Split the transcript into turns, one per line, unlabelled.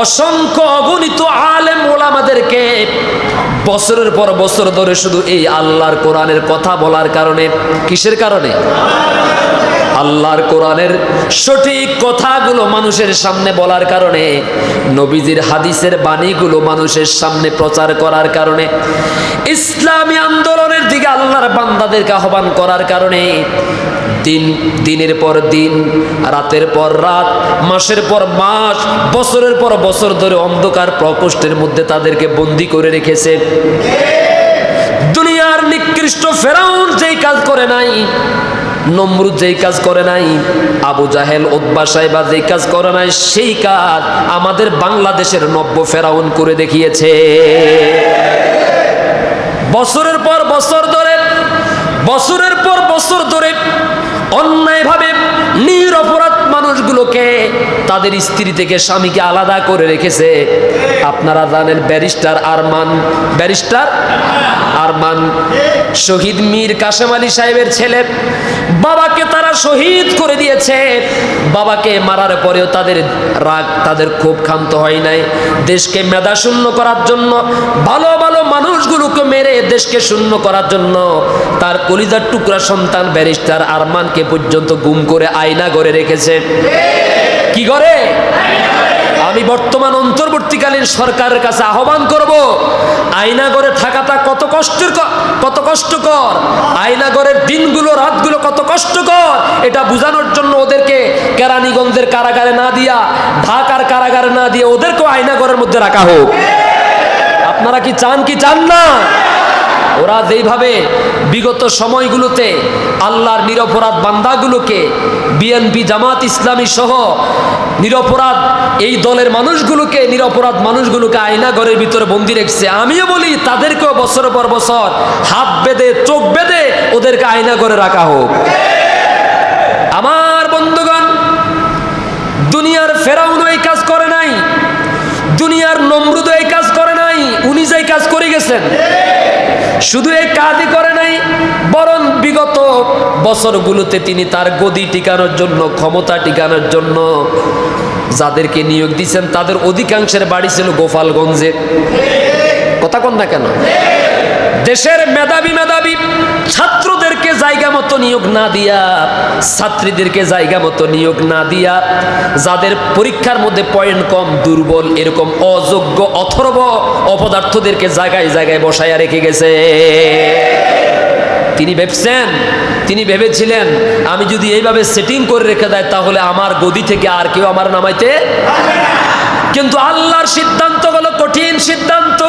অসংখ্য অগণিত আলেম ওলামাদেরকে বছরের পর বছর ধরে শুধু এই আল্লাহর কোরআনের কথা বলার কারণে, কিসের কারণে? আল্লাহর কোরআনের সঠিক কথাগুলো মানুষের সামনে বলার কারণে, নবীজির হাদিসের বাণীগুলো মানুষের সামনে প্রচার করার কারণে, ইসলামী আন্দোলনের দিকে আল্লাহর বান্দাদেরকে আহ্বান করার কারণে দিন, দিনের পর দিন, রাতের পর রাত, মাসের পর মাস, বছরের পর বছর ধরে অন্ধকার প্রকোষ্ঠের মধ্যে তাদেরকে বন্দি করে রেখেছে। দুনিয়ার নিকৃষ্ট ফেরাউন যেই কাজ করে নাই, নমরুদ যেই কাজ করে নাই, আবু জাহেল উদ্বা সাহেবা যেই কাজ করে নাই, সেই কাজ আমাদের বাংলাদেশের নব্য ফেরাউন করে দেখিয়েছে। বছরের পর বছর ধরে, বছরের পর বছর ধরে অন্যায়ভাবে নিরপরাধ মানুষগুলোকে তাদের স্ত্রী থেকে স্বামীকে আলাদা করে রেখেছে। আপনারা জানেন ব্যারিস্টার আরমান ব্যারিস্টার আরমান, শহীদ মীর কাশেম আলী সাহেবের ছেলে। বাবাকে তারা শহীদ করে দিয়েছে। বাবাকে মারার পরেও তাদের রাগ তাদের খুব ক্ষান্ত হয় নাই। দেশকে মেধা শূন্য করার জন্য ভালো মানুষগুলোকে মেরে দেশকে শূন্য করার জন্য তার কলিজার টুকরা সন্তান ব্যারিস্টার আরমানকে পর্যন্ত গুম করে আয়না করে রেখেছে। কি করে আমি বর্তমান অন্তর্বর্তীকালীন সরকারের কাছে আহ্বান করব আয়নাগরে থাকাটা কত কষ্টের কত কষ্টকর? আয়নাগরের দিনগুলো, রাতগুলো কত কষ্টকর? এটা বোঝানোর জন্য ওদেরকে কেরানীগঞ্জের কারাগারে না দিয়া, ঢাকার কারাগারে না দিয়ে ওদেরকেও আয়নাগরের মধ্যে রাখা হোক। আপনারা কি চান কি চান না? ওরা যেইভাবে বিগত সময়গুলোতে আল্লাহর নিরপরাধ বান্দাগুলোকে বিএনপি, জামাত ইসলামী সহ নিরপরাধ এই দলের মানুষগুলোকে, নিরপরাধ মানুষগুলোকে আয়না ঘরের ভিতরে বন্দি রেখেছে। আমিও বলি, তাদেরকেও বছর পর বছর হাত বেঁধে, চোখ বেঁধে ওদেরকে আয়না করে রাখা হোক। আমার বন্ধুগণ, দুনিয়ার ফেরাউন কাজ করে গেছেন। শুধু এই কাজই করে নাই, বরং বিগত বছরগুলোতে তিনি তার গদি টিকানোর জন্য, ক্ষমতা টিকানোর জন্য যাদেরকে নিয়োগ দিয়েছেন, তাদের অধিকাংশের বাড়ি ছিল গোপালগঞ্জে। কথা কন না কেন? দেশের মেধাবী মেধাবী ছাত্রদেরকে জায়গা মতো নিয়োগ না দিয়া, ছাত্রীদেরকে জায়গা মতো নিয়োগ না দিয়া, যাদের পরীক্ষার মধ্যে পয়েন্ট কম, দুর্বল, এরকম অযোগ্য, অথর্ব অপদার্থদেরকে জায়গায় জায়গায় বসাইয়া রেখে গেছে। তিনি ভেবছেন, তিনি ভেবেছিলেন, আমি যদি এইভাবে সেটিং করে রেখে দেয়, তাহলে আমার গদি থেকে আর কেউ আমার নামাইতে কিন্তু আল্লাহর সিদ্ধান্ত গেলো কঠিন সিদ্ধান্ত।